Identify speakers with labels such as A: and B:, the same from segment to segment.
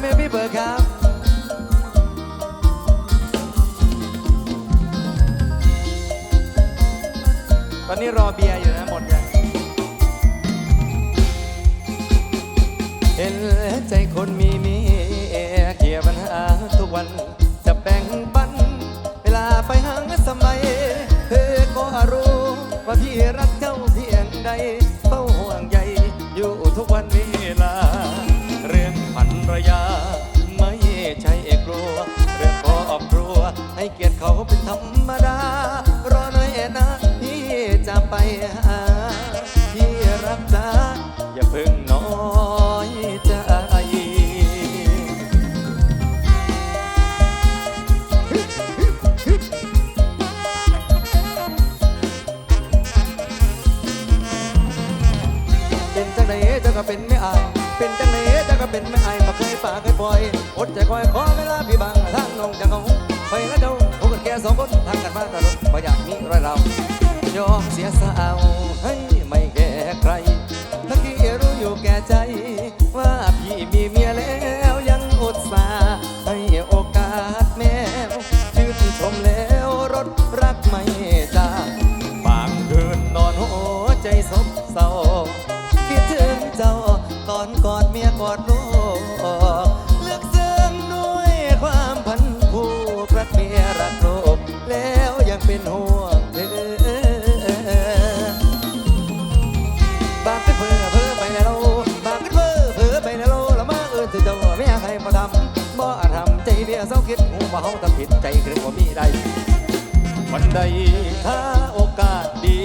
A: เมพี่เบิร์ดครับตอนนี้รอเบียร์อยู่นะหมดยังเห็นใจคนมีเมียเกี่ยวปัญหาทุกวัน ไม่ใช่กลัวเรื่องครอบครัว ให้เกียรติเขาเป็นธรรมดา รอหน่อยนะพี่จะไปหาพี่รักษาอย่าเพิ่งน้อยใจเป็นจังไหนเจ้าก็เป็นไม่อายเป็นจังไหนเจ้าก็เป็นไม่อายากให้ปล่อยอดใจคอยขอเวลาพี่บางทางน้องจะเขาไปแล้วเจ้าพวกกันแก่สองคนทางกันมาตลอดบ่อยากมีรอยเรายอมเสียสาวให้ เป็นห่วงเธอบางก็เพ้อเพ้อไปแล้วบางก็เพ้อเพ้อไปแล้วละมาเออถือเจ้าไม่อยากให้มาทำบ่อาจทำใจเบี้ยเศร้าคิดหูว่าเขาทำผิดใจเกรงว่ามีใดวันใดถ้าโอกาสดี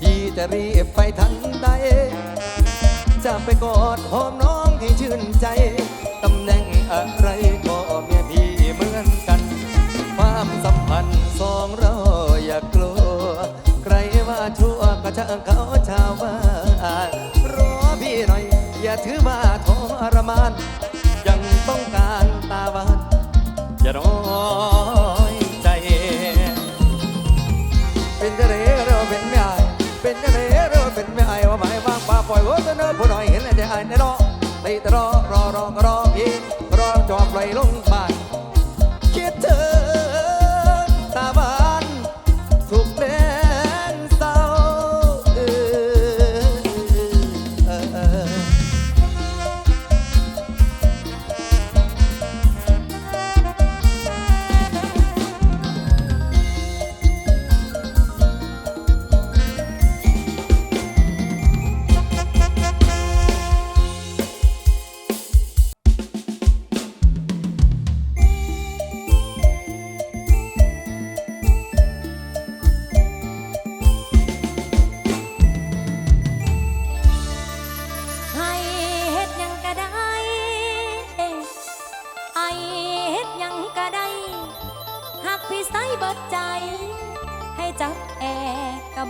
A: พี่จะรีบไปทันใดจะไปกอดหอมน้องให้ชื่นใจ ตำแหน่งอะไรก็ พันสองเราอย่ากลัว ใครว่าชั่วก็ช่างเขาชาวบ้านรอพี่หน่อย อย่าถือมาทรมาน ยังต้องการตาหวานอย่าน้อยใจ เป็นจะเรเรียกว่าเป็นไม่อายเป็นจะเรเรียกว่าเป็นไม่อายว่าหมายว่างป่าปล่อยหัวเสนอผู้หน่อยเห็นแล้วจะอายในรอในแต่รอรอรอก็รออีกรอจอบไหลลง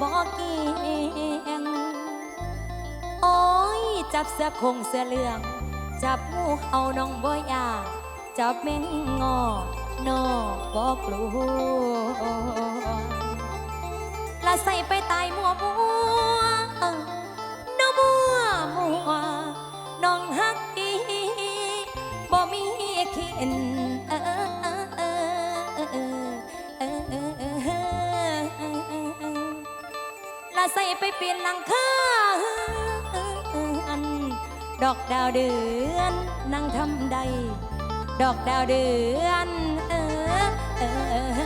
A: บอ
B: กเกียงโอ้ยจับเสื้อคงเสื้อเหลือง จับงูเอาน้องบ่อยาจับแมงงอนอบอกกลัวละใส่ไปตายมัวมัวน้องมัวมัวน้องฮักดีบ่มีเข็น ใส่ไปเปลี่ยนหลังคาอัน ดอกดาวเดือนนั่งทำใด ดอกดาวเดือน เออเออ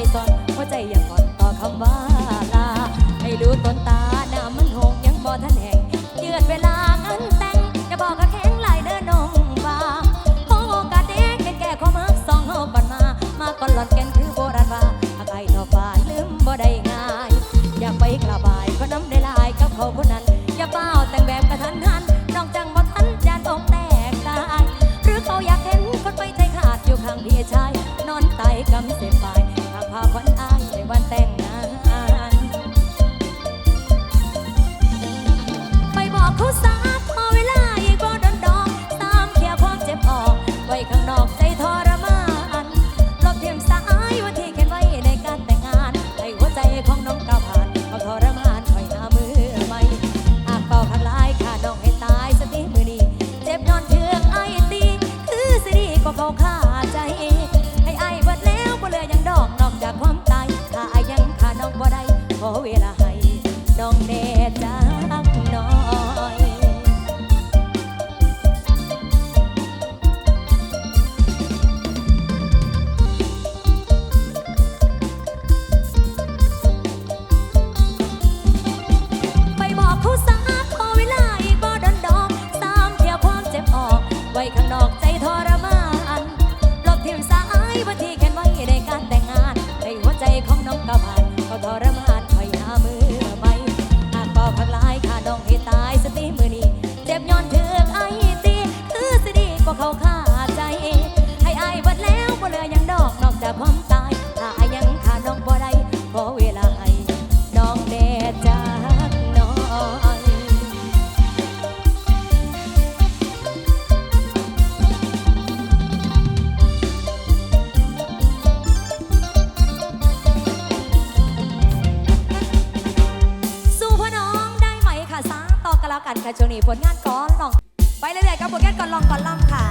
B: えっ、ー、と เวลาให้น้องแน่ ก่อนลอง ไปเรื่อยๆกับโบทแก้ก่อนลองก่อนลองค่ะ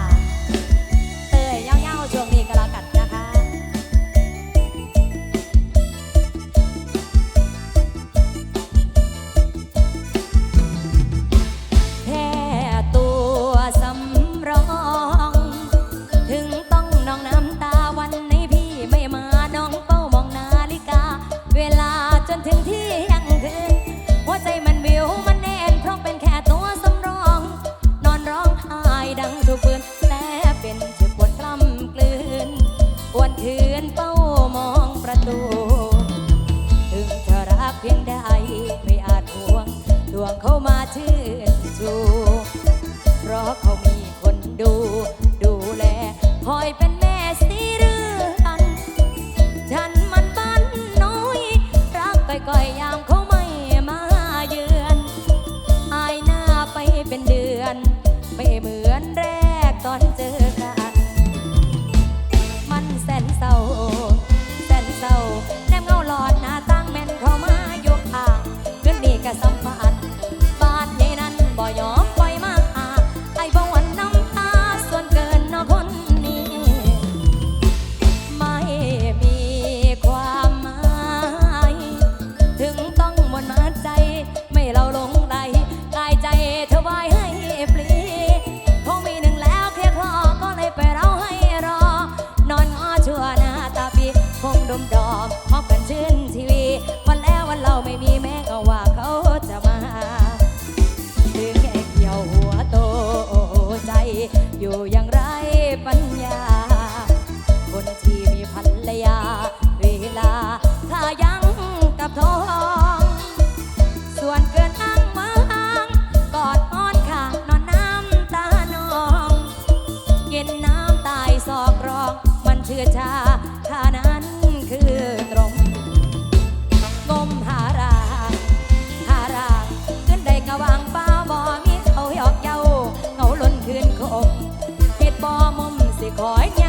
B: คอยยัง